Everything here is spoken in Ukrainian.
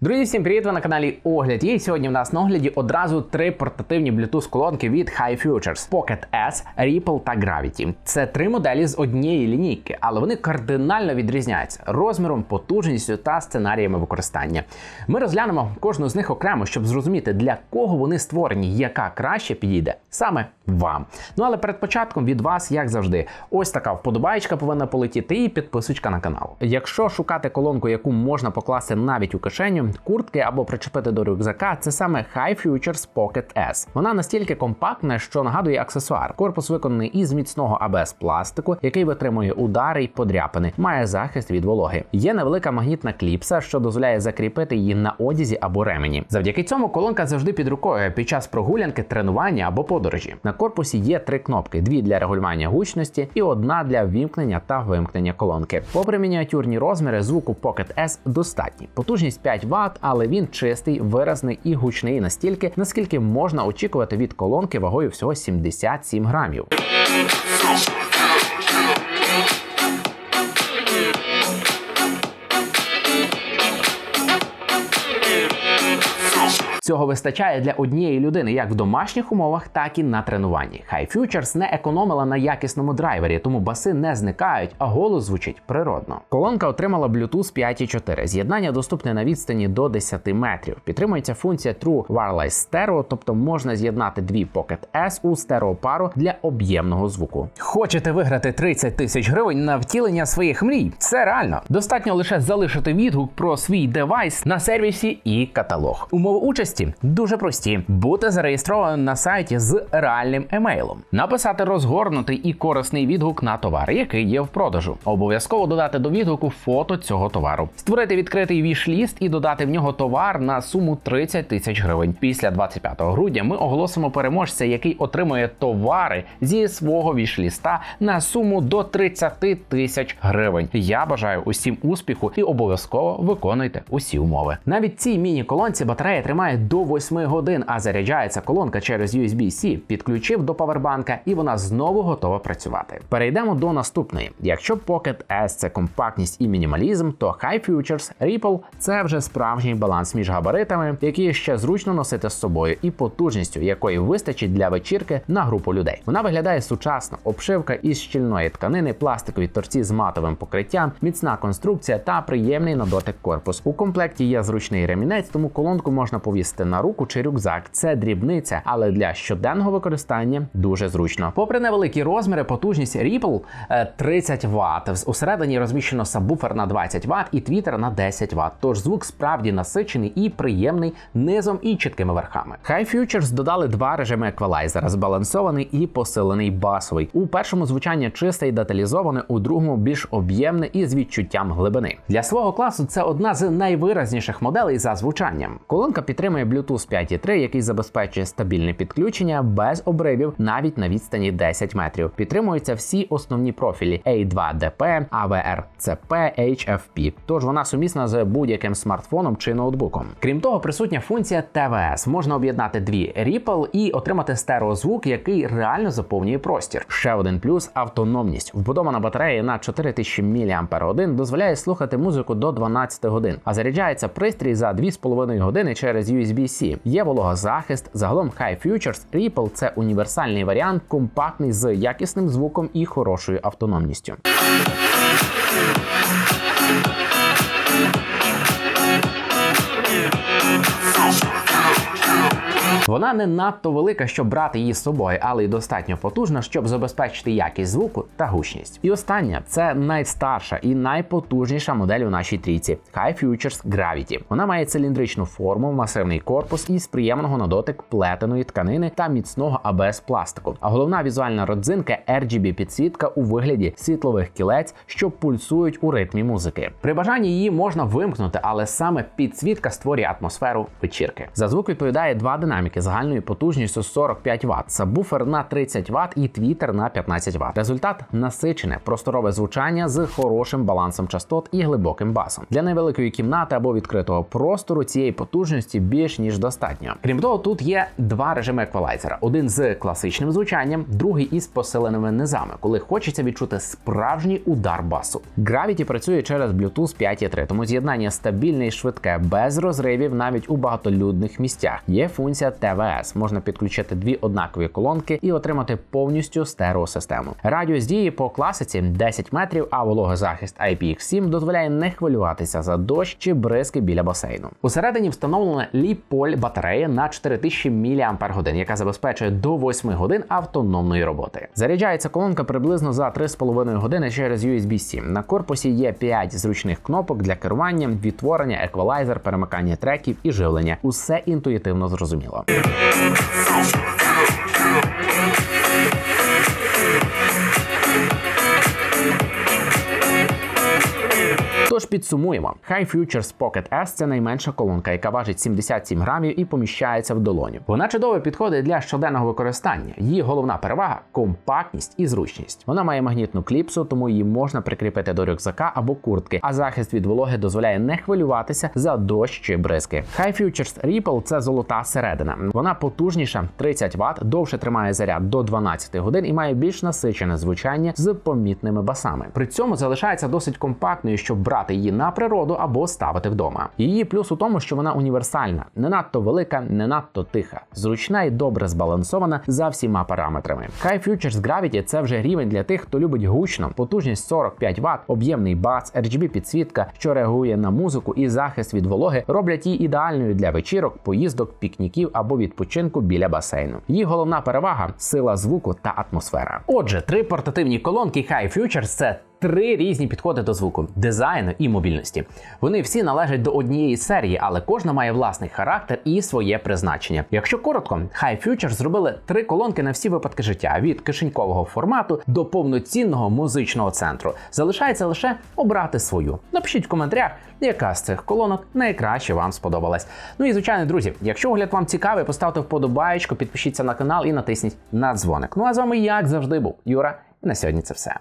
Друзі, всім привіт! Ви на каналі Огляд. І сьогодні в нас на огляді одразу три портативні Bluetooth колонки від High Futures Pocket S, Ripple та Gravity. Це три моделі з однієї лінійки, але вони кардинально відрізняються розміром, потужністю та сценаріями використання. Ми розглянемо кожну з них окремо, щоб зрозуміти, для кого вони створені, яка краще підійде саме вам. Ну але перед початком від вас, як завжди, ось така вподобаєчка повинна полетіти і підписочка на канал. Якщо шукати колонку, яку можна покласти навіть у кишеню, куртки або причепити до рюкзака, це саме High Futures Pocket S. Вона настільки компактна, що нагадує аксесуар. Корпус виконаний із міцного АБС пластику, який витримує удари й подряпини, має захист від вологи. Є невелика магнітна кліпса, що дозволяє закріпити її на одязі або ремені. Завдяки цьому колонка завжди під рукою під час прогулянки, тренування або подорожі. Корпусі є три кнопки: дві для регулювання гучності і одна для ввімкнення та вимкнення колонки. Попри мініатюрні розміри, звуку Pocket S достатні. Потужність 5 Вт, але він чистий, виразний і гучний настільки, наскільки можна очікувати від колонки вагою всього 77 грамів. Цього вистачає для однієї людини як в домашніх умовах, так і на тренуванні. High Futures не економила на якісному драйвері, тому баси не зникають, а голос звучить природно. Колонка отримала Bluetooth 5.4. З'єднання доступне на відстані до 10 метрів. Підтримується функція True Wireless Stereo, тобто можна з'єднати дві Pocket S у стереопару для об'ємного звуку. Хочете виграти 30 тисяч гривень на втілення своїх мрій? Це реально. Достатньо лише залишити відгук про свій девайс на сервісі і каталог. Умови участі дуже прості: бути зареєстрованим на сайті з реальним емейлом, написати розгорнутий і корисний відгук на товар, який є в продажу. Обов'язково додати до відгуку фото цього товару, створити відкритий віш-ліст і додати в нього товар на суму 30 тисяч гривень. Після 25 грудня ми оголосимо переможця, який отримує товари зі свого віш-ліста на суму до 30 тисяч гривень. Я бажаю усім успіху і обов'язково виконуйте усі умови. Навіть цій міні-колонці батарея тримає до 8 годин, а заряджається колонка через USB-C, підключив до павербанка, і вона знову готова працювати. Перейдемо до наступної. Якщо Pocket S це компактність і мінімалізм, то High Futures Ripple це вже справжній баланс між габаритами, які ще зручно носити з собою, і потужністю, якої вистачить для вечірки на групу людей. Вона виглядає сучасно, обшивка із щільної тканини, пластикові торці з матовим покриттям, міцна конструкція та приємний на дотик корпус. У комплекті є зручний ремінець, тому колонку можна повісити на руку чи рюкзак. Це дрібниця, але для щоденного використання дуже зручно. Попри невеликі розміри, потужність Ripple е, 30 Вт. Усередині розміщено сабвуфер на 20 Вт і твітер на 10 Вт. Тож звук справді насичений і приємний низом і чіткими верхами. High Futures додали два режими еквалайзера: збалансований і посилений басовий. У першому звучання чисте і деталізоване, у другому більш об'ємне і з відчуттям глибини. Для свого класу це одна з найвиразніших моделей за звучанням. Колонка підтримує Bluetooth 5.3, який забезпечує стабільне підключення без обривів навіть на відстані 10 метрів. Підтримуються всі основні профілі A2DP, AVR-CP, HFP. Тож вона сумісна з будь-яким смартфоном чи ноутбуком. Крім того, присутня функція TVS. Можна об'єднати дві Ripple і отримати стереозвук, який реально заповнює простір. Ще один плюс автономність. Вбудована батарея на 4000 мАч дозволяє слухати музику до 12 годин, а заряджається пристрій за 2,5 години через USB-C. Є вологозахист. Загалом High Futures Ripple – це універсальний варіант, компактний з якісним звуком і хорошою автономністю. Вона не надто велика, щоб брати її з собою, але й достатньо потужна, щоб забезпечити якість звуку та гучність. І остання це найстарша і найпотужніша модель у нашій трійці High Futures Gravity. Вона має циліндричну форму, масивний корпус із приємного на дотик плетеної тканини та міцного АБС пластику. А головна візуальна родзинка RGB підсвітка у вигляді світлових кілець, що пульсують у ритмі музики. При бажанні її можна вимкнути, але саме підсвітка створює атмосферу вечірки. За звук відповідає два динаміки колонки загальною потужністю 45 Вт, сабвуфер на 30 Вт і твітер на 15 Вт. Результат насичене просторове звучання з хорошим балансом частот і глибоким басом. Для невеликої кімнати або відкритого простору цієї потужності більш ніж достатньо. Крім того, тут є два режими еквалайзера: один з класичним звучанням, другий із посиленими низами, коли хочеться відчути справжній удар басу. Gravity працює через Bluetooth 5.3, тому з'єднання стабільне і швидке, без розривів навіть у багатолюдних місцях. Є функція ТВС. Можна підключити дві однакові колонки і отримати повністю стереосистему. Радіус дії по класиці 10 метрів, а вологозахист IPX7 дозволяє не хвилюватися за дощ чи бризки біля басейну. Усередині встановлена ліполь батарея на 4000 мАч, яка забезпечує до 8 годин автономної роботи. Заряджається колонка приблизно за 3,5 години через USB-C. На корпусі є 5 зручних кнопок для керування, відтворення, еквалайзер, перемикання треків і живлення. Усе інтуїтивно зрозуміло. Тож підсумуємо: High Futures Pocket S – це найменша колонка, яка важить 77 грамів і поміщається в долоню. Вона чудово підходить для щоденного використання. Її головна перевага компактність і зручність. Вона має магнітну кліпсу, тому її можна прикріпити до рюкзака або куртки, а захист від вологи дозволяє не хвилюватися за дощ чи бризки. High Futures Ripple – це золота середина. Вона потужніша 30 Вт, довше тримає заряд до 12 годин і має більш насичене звучання з помітними басами. При цьому залишається досить компактною, щоб брати її на природу або ставити вдома. Її плюс у тому, що вона універсальна, не надто велика, не надто тиха, зручна і добре збалансована за всіма параметрами. High Futures Gravity – це вже рівень для тих, хто любить гучно, потужність 45 Вт, об'ємний бас, RGB підсвітка, що реагує на музику і захист від вологи, роблять її ідеальною для вечірок, поїздок, пікніків або відпочинку біля басейну. Її головна перевага сила звуку та атмосфера. Отже, три портативні колонки High Futures – це Три різні підходи до звуку, дизайну і мобільності. Вони всі належать до однієї серії, але кожна має власний характер і своє призначення. Якщо коротко, High Future зробили три колонки на всі випадки життя: від кишенькового формату до повноцінного музичного центру. Залишається лише обрати свою. Напишіть в коментарях, яка з цих колонок найкраще вам сподобалась. Ну і звичайно, друзі, якщо огляд вам цікавий, поставте вподобаєчку, підпишіться на канал і натисніть на дзвоник. Ну а з вами, як завжди, був Юра. І на сьогодні це все.